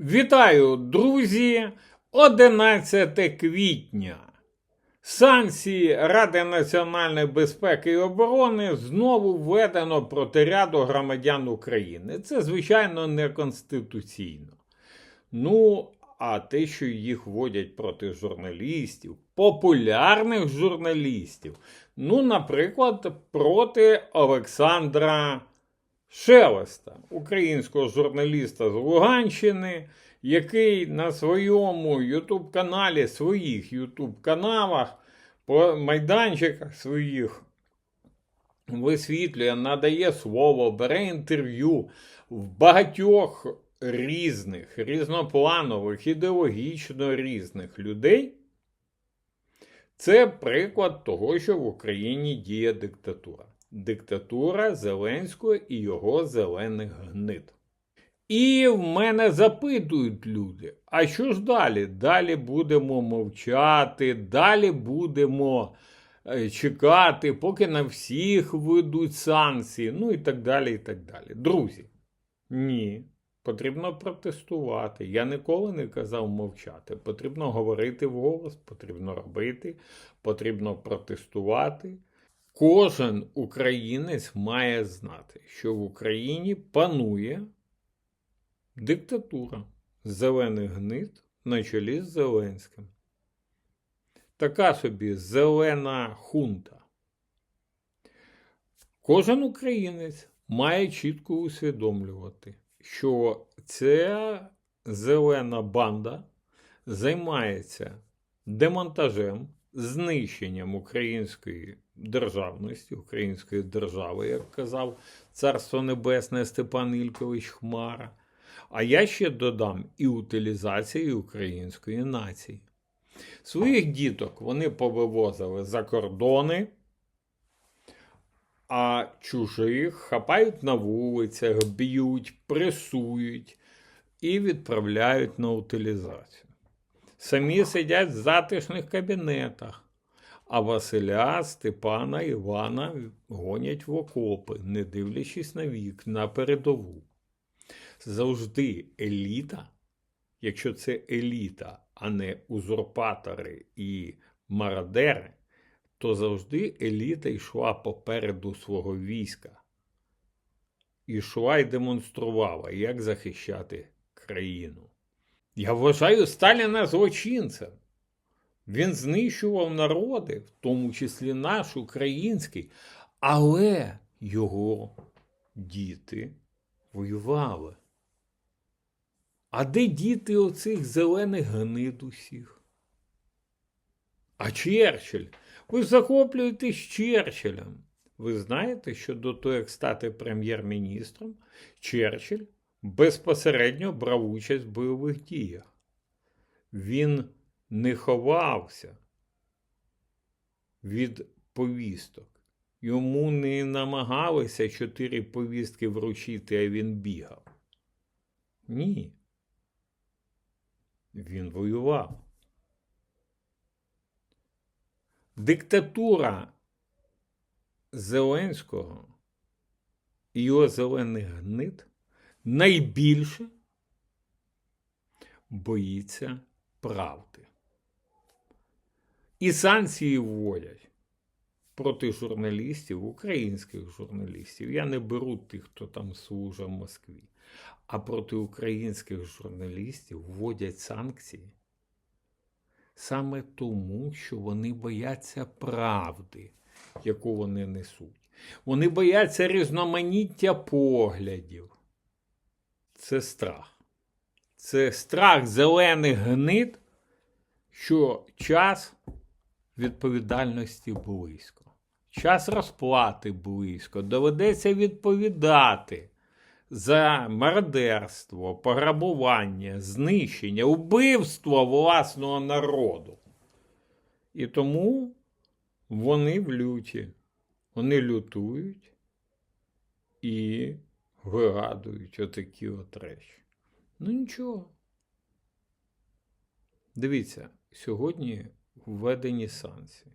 Вітаю, друзі! 11 квітня. Санкції Ради національної безпеки і оборони знову введено проти ряду громадян України. Це, звичайно, неконституційно. Ну, а те, що їх вводять проти журналістів, популярних журналістів, ну, наприклад, проти Олександра Шелеста, українського журналіста з Луганщини, який на своєму Ютуб-каналі, своїх Ютуб-каналах, по майданчиках своїх висвітлює, надає слово, бере інтерв'ю в багатьох різних, різнопланових, ідеологічно різних людей. Це приклад того, що в Україні діє диктатура. Диктатура Зеленського і його зелених гнид. І в мене запитують люди: а що ж далі? Далі будемо мовчати, далі будемо е, чекати, поки на всіх ведуть санкції, ну і так далі. і так далі. Друзі, ні. Потрібно протестувати. Я ніколи не казав мовчати. Потрібно говорити вголос, потрібно робити, потрібно протестувати. Кожен українець має знати, що в Україні панує диктатура зелених гнид на чолі з Зеленським. Така собі зелена хунта. Кожен українець має чітко усвідомлювати, що ця зелена банда займається демонтажем, знищенням української державності, української держави, як казав Царство Небесне Степан Ількович Хмара. А я ще додам і утилізації української нації. Своїх діток вони повивозили за кордони, а чужих хапають на вулицях, б'ють, пресують і відправляють на утилізацію. Самі сидять в затишних кабінетах, а Василя, Степана, Івана гонять в окопи, не дивлячись на вік, на передову. Завжди еліта, якщо це еліта, а не узурпатори і мародери, то завжди еліта йшла попереду свого війська. Ішла і демонструвала, як захищати країну. Я вважаю Сталіна злочинцем. Він знищував народи, в тому числі наш український, але його діти воювали. А де діти оцих зелених гнид усіх? А Черчилль? Ви захоплюєтесь Черчиллем. Ви знаєте, що до того, як стати прем'єр-міністром, Черчилль безпосередньо брав участь в бойових діях. Він не ховався від повісток. Йому не намагалися чотири повістки вручити, а він бігав. Ні. Він воював. Диктатура Зеленського і його зелених гнид найбільше боїться правди. І санкції вводять проти журналістів, українських журналістів. Я не беру тих, хто там служить в Москві. А проти українських журналістів вводять санкції саме тому, що вони бояться правди, яку вони несуть. Вони бояться різноманіття поглядів. Це страх. Це страх зелених гнид, що час відповідальності близько. Час розплати близько. Доведеться відповідати за мародерство, пограбування, знищення, убивство власного народу. І тому вони в люті. Вони лютують і вигадують отакі от речі. Ну нічого. Дивіться, сьогодні введені санкції.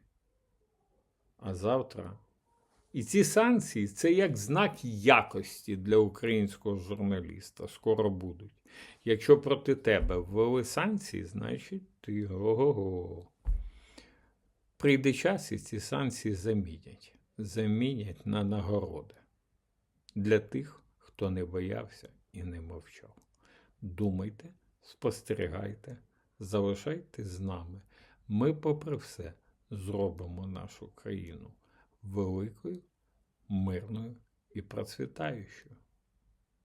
А завтра І ці санкції це як знак якості для українського журналіста. Скоро будуть. Якщо проти тебе ввели санкції, значить ти ого-го. Прийде час і ці санкції замінять. Замінять на нагороди для тих, хто не боявся і не мовчав. Думайте, спостерігайте, залишайтесь з нами. Ми, попри все, зробимо нашу країну великою, мирною і процвітаючою.